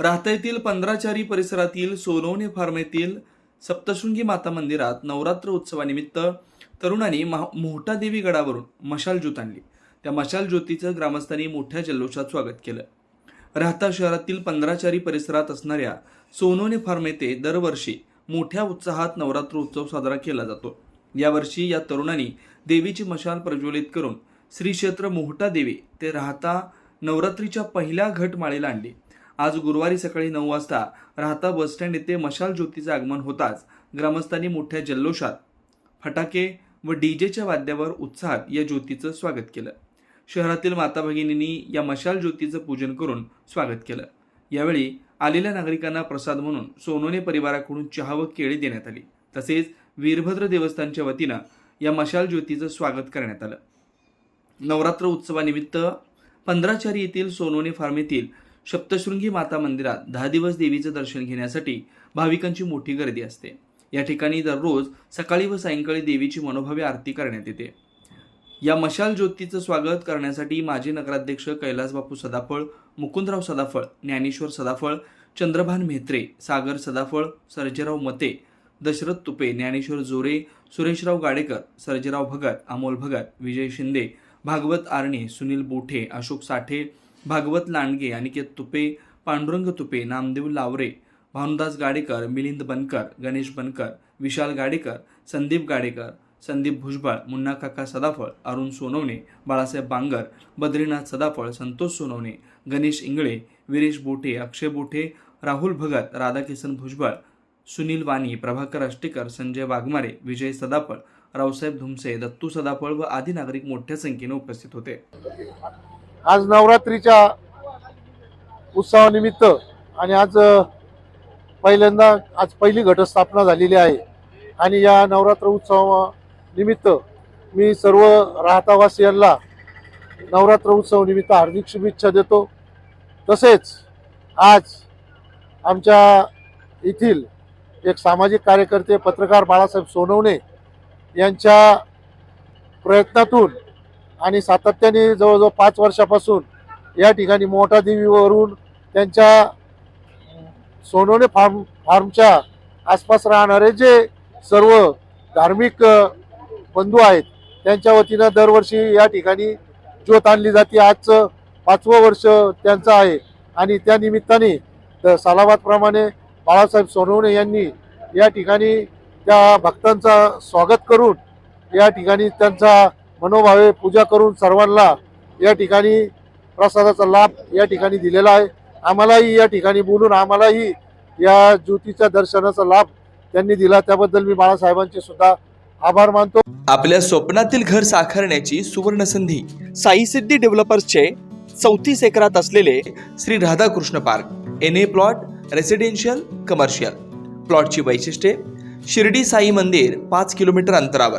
राहता येथील पंधराचारी परिसरातील सोनवणे फार्म येथील सप्तशृंगी माता मंदिरात नवरात्र उत्सवानिमित्त तरुणांनी महा मोहटा देवी गडावरून मशाल ज्योत आणली. त्या मशाल ज्योतीचं ग्रामस्थांनी मोठ्या जल्लोषात स्वागत केलं. राहता शहरातील पंधराचारी परिसरात असणाऱ्या सोनवणे फार्म येथे दरवर्षी मोठ्या उत्साहात नवरात्र उत्सव साजरा केला जातो. यावर्षी या तरुणांनी देवीची मशाल प्रज्वलित करून श्री क्षेत्र मोहटा देवी ते राहता नवरात्रीच्या पहिल्या घट माळेला आणली. आज गुरुवारी सकाळी नऊ वाजता राहता बसस्टँड येथे मशाल ज्योतीचं आगमन होताच. ग्रामस्थांनी मोठ्या जल्लोषात फटाके व डीजेच्या वाद्यावर उत्साहात या ज्योतीचं स्वागत केलं. शहरातील माता भगिनींनी या मशाल ज्योतीचं पूजन करून स्वागत केलं. यावेळी आलेल्या नागरिकांना प्रसाद म्हणून सोनोने परिवाराकडून चहा व केळी देण्यात आली. तसेच वीरभद्र देवस्थानच्या वतीनं या मशाल ज्योतीचं स्वागत करण्यात आलं. नवरात्र उत्सवानिमित्त पंधराचारी येथील सोनोने फार्म येथील सप्तशृंगी माता मंदिरात दहा दिवस देवीचं दर्शन घेण्यासाठी भाविकांची मोठी गर्दी असते. या ठिकाणी दररोज सकाळी व सायंकाळी देवीची मनोभावी आरती करण्यात येते. या मशाल ज्योतीचं स्वागत करण्यासाठी माजी नगराध्यक्ष कैलासबापू सदाफळ मुकुंदराव सदाफळ ज्ञानेश्वर सदाफळ चंद्रभान म्हेत्रे सागर सदाफळ सर्जेराव मते दशरथ तुपे ज्ञानेश्वर जोरे सुरेशराव गाडेकर सर्जेराव भगत अमोल भगत विजय शिंदे भागवत आर्णे सुनील बोठे अशोक साठे भागवत लांडगे अनिकेत तुपे पांडुरंग तुपे नामदेव लावरे भानुदास गाडेकर मिलिंद बनकर गणेश बनकर विशाल गाडेकर संदीप गाडेकर संदीप भुजबळ मुन्ना काका सदाफळ अरुण सोनवणे बाळासाहेब बांगर बद्रीनाथ सदाफळ संतोष सोनवणे गणेश इंगळे विरेश बोठे अक्षय बोठे राहुल भगत राधाकिसन भुजबळ सुनील वाणी प्रभाकर अष्टेकर संजय वाघमारे विजय सदाफळ रावसाहेब धुमसे दत्तू सदाफळ व आदी नागरिक मोठ्या संख्येने उपस्थित होते. आज नवरात्रीच्या उत्सवानिमित्त आणि आज पहिल्यांदा आज पहिली घटस्थापना झालेली आहे. आणि या नवरात्र उत्सवानिमित्त मी सर्व राहतावासियांना नवरात्र उत्सव निमित्त हार्दिक शुभेच्छा देतो. तसेच आज आमच्या येथील एक सामाजिक कार्यकर्ते पत्रकार बाळासाहेब सोनवणे यांच्या प्रयत्नातून आणि सातत्याने जवळजवळ पाच वर्षापासून या ठिकाणी मोठा देवीवरून त्यांच्या सोनवणे फार्म फार्मच्या आसपास राहणारे जे सर्व धार्मिक बंधू आहेत त्यांच्या वतीनं दरवर्षी या ठिकाणी ज्योत आणली जाते. आजचं पाचवं वर्ष त्यांचं आहे आणि त्या निमित्ताने द- सालाबादप्रमाणे बाळासाहेब सोनवणे यांनी या ठिकाणी त्या भक्तांचा स्वागत करून या ठिकाणी त्यांचा मनोभावे पूजा करून सर्वांना या ठिकाणी प्रसादाचा लाभ या ठिकाणी दिलेला आहे. आम्हालाही या ठिकाणी बोलून आम्हालाही या ज्योतीच्या दर्शनाचा लाभ त्यांनी दिला. त्याबद्दल मी बाळासाहेबांचे सुद्धा आभार मानतो. आपल्या स्वप्नातील घर साकारण्याची सुवर्ण संधी साई सिद्धी डेव्हलपर्सचे चौतीस एकरात असलेले Shri Radhakrishna park N A plot residential commercial प्लॉटची वैशिष्ट्ये शिर्डी साई मंदिर पाच किलोमीटर अंतरावर.